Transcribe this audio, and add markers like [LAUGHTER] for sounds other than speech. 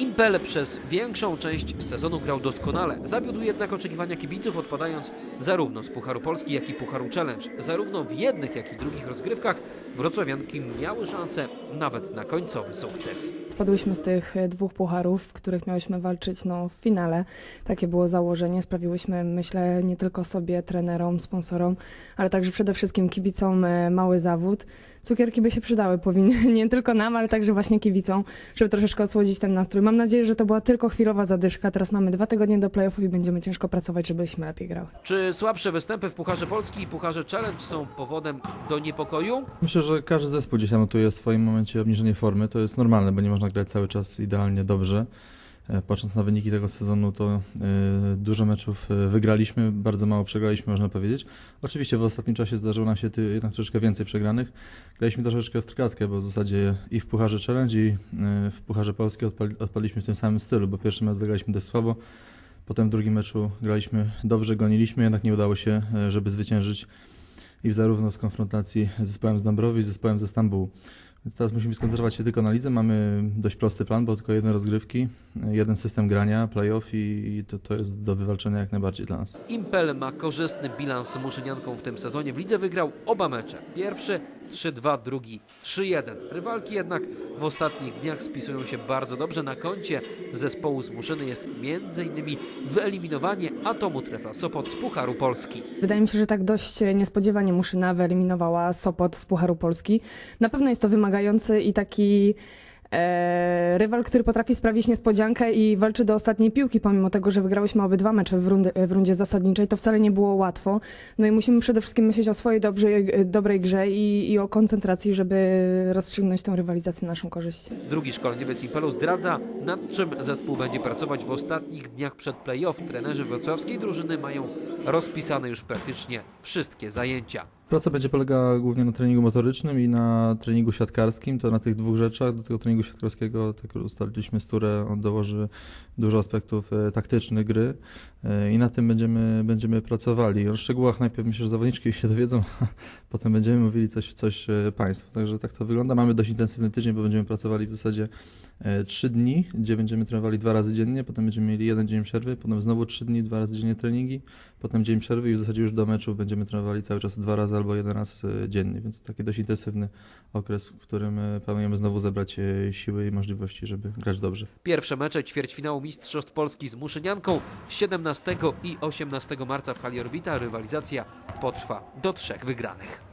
Impel przez większą część sezonu grał doskonale. Zawiódł jednak oczekiwania kibiców, odpadając zarówno z Pucharu Polski, jak i Pucharu Challenge. Zarówno w jednych, jak i drugich rozgrywkach wrocławianki miały szansę nawet na końcowy sukces. Spadłyśmy z tych e, dwóch pucharów, w których miałyśmy walczyć no, w finale. Takie było założenie. Sprawiłyśmy, myślę, nie tylko sobie, trenerom, sponsorom, ale także przede wszystkim kibicom e, mały zawód. Cukierki by się przydały, [LAUGHS] powinny, nie tylko nam, ale także właśnie kibicom, żeby troszeczkę osłodzić ten nastrój. Mam nadzieję, że to była tylko chwilowa zadyszka. Teraz mamy dwa tygodnie do playoffów i będziemy ciężko pracować, żebyśmy lepiej grały. Czy słabsze występy w Pucharze Polski i Pucharze Challenge są powodem do niepokoju? Myślę, że każdy zespół gdzieś tam notuje w swoim momencie obniżenie formy. To jest normalne, bo nie można grać cały czas idealnie dobrze. E, Patrząc na wyniki tego sezonu, to e, dużo meczów e, wygraliśmy, bardzo mało przegraliśmy, można powiedzieć. Oczywiście w ostatnim czasie zdarzyło nam się jednak troszeczkę więcej przegranych. Graliśmy troszeczkę w trykatkę, bo w zasadzie i w Pucharze Challenge, i w Pucharze Polski odpali, odpaliśmy w tym samym stylu, bo pierwszy mecz zagraliśmy dość słabo, potem w drugim meczu graliśmy dobrze, goniliśmy, jednak nie udało się, żeby zwyciężyć i zarówno z konfrontacji z zespołem z Dąbrowy i z zespołem ze Stambułu. Więc teraz musimy skoncentrować się tylko na lidze. Mamy dość prosty plan, bo tylko jedne rozgrywki, jeden system grania, playoff i, to, to jest do wywalczenia jak najbardziej dla nas. Impel ma korzystny bilans z Muszynianką w tym sezonie. W lidze wygrał oba mecze. Pierwszy 3-2, drugi 3-1. Rywalki jednak w ostatnich dniach spisują się bardzo dobrze. Na koncie zespołu z Muszyny jest m.in. wyeliminowanie Atomu Trefla Sopot z Pucharu Polski. Wydaje mi się, że tak dość niespodziewanie Muszyna wyeliminowała Sopot z Pucharu Polski. Na pewno jest to wymagający i taki rywal, który potrafi sprawić niespodziankę i walczy do ostatniej piłki, pomimo tego, że wygrałyśmy obydwa mecze w, rundy, w rundzie zasadniczej, to wcale nie było łatwo. No i musimy przede wszystkim myśleć o swojej dobrej, dobrej grze i, i o koncentracji, żeby rozstrzygnąć tę rywalizację na naszą korzyść. Drugi szkoleniowiec Impelu zdradza, nad czym zespół będzie pracować w ostatnich dniach przed playoff. Trenerzy wrocławskiej drużyny mają rozpisane już praktycznie wszystkie zajęcia. Praca będzie polegała głównie na treningu motorycznym i na treningu siatkarskim. To na tych dwóch rzeczach. Do tego treningu siatkarskiego, tak jak ustaliliśmy z Turę, on dołoży dużo aspektów e, taktycznych gry e, i na tym będziemy, będziemy pracowali. O szczegółach najpierw myślę, że zawodniczki się dowiedzą, [LAUGHS] a potem będziemy mówili coś, coś e, Państwu. Także tak to wygląda. Mamy dość intensywny tydzień, bo będziemy pracowali w zasadzie trzy dni, gdzie będziemy trenowali dwa razy dziennie, potem będziemy mieli jeden dzień przerwy, potem znowu trzy dni, dwa razy dziennie treningi, potem dzień przerwy i w zasadzie już do meczów będziemy trenowali cały czas dwa razy albo jeden raz e, dziennie, więc taki dość intensywny okres, w którym e, planujemy znowu zebrać e, siły i możliwości, żeby grać dobrze. Pierwsze mecze ćwierćfinału Mistrzostw Polski z Muszynianką 17 i 18 marca w hali Orbita. Rywalizacja potrwa do trzech wygranych.